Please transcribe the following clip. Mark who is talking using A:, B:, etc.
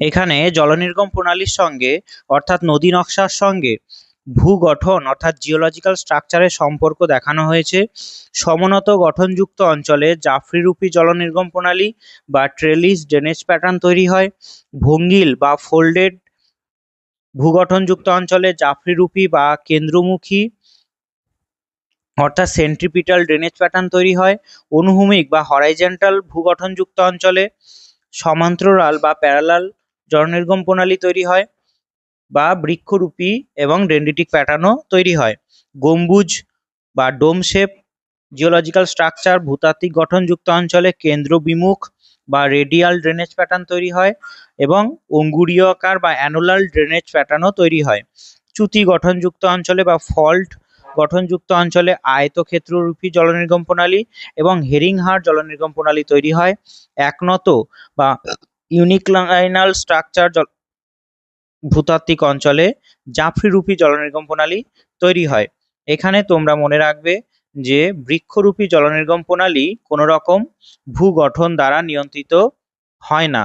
A: এখানে জলনির্গম প্রণালীর সঙ্গে, অর্থাৎ নদী নকশার সঙ্গে, ভূগঠন, অর্থাৎ জিওলজিক্যাল স্ট্রাকচারের সম্পর্ক দেখানো হয়েছে। সমনত গঠনযুক্ত অঞ্চলে জাফরিরূপী জলনির্গম প্রণালী বা ট্রেলিস ড্রেনেজ প্যাটার্ন তৈরি হয়। ভঙ্গিল বা ফোল্ডেড ভূগঠনযুক্ত অঞ্চলে জাফরিরূপী বা কেন্দ্রমুখী, অর্থাৎ সেন্ট্রিপিটাল ড্রেনেজ প্যাটার্ন তৈরি হয়। অনুভূমিক বা হরাইজেন্টাল ভূগঠনযুক্ত অঞ্চলে সমান্তরাল বা প্যারালাল জলনির্গম প্রণালী তৈরি হয় বা বৃক্ষরূপী এবং ডেন্ডিটিক প্যাটার্নও তৈরি হয়। গম্বুজ বা ডোম শেপ জিওলজিক্যাল স্ট্রাকচার ভূতাত্ত্বিক গঠনযুক্ত অঞ্চলে কেন্দ্র বিমুখ বা রেডিয়াল ড্রেনেজ প্যাটার্ন তৈরি হয় এবং অঙ্গুরীয় আকার বা অ্যানুলার ড্রেনেজ প্যাটার্নও তৈরি হয়। চ্যুতি গঠনযুক্ত অঞ্চলে বা ফল্ট গঠনযুক্ত অঞ্চলে আয়তক্ষেত্ররূপী জলনির্গম প্রণালী এবং হেরিংহার জলনির্গম প্রণালী তৈরি হয়। একনত বা ইউনিক্লাইনাল স্ট্রাকচার জল ভূতাত্ত্বিক অঞ্চলে জাফরিরূপী জলনির্গম প্রণালী তৈরি হয়। এখানে তোমরা মনে রাখবে যে বৃক্ষরূপী জলনির্গম প্রণালী কোনো রকম ভূগঠন দ্বারা নিয়ন্ত্রিত হয় না।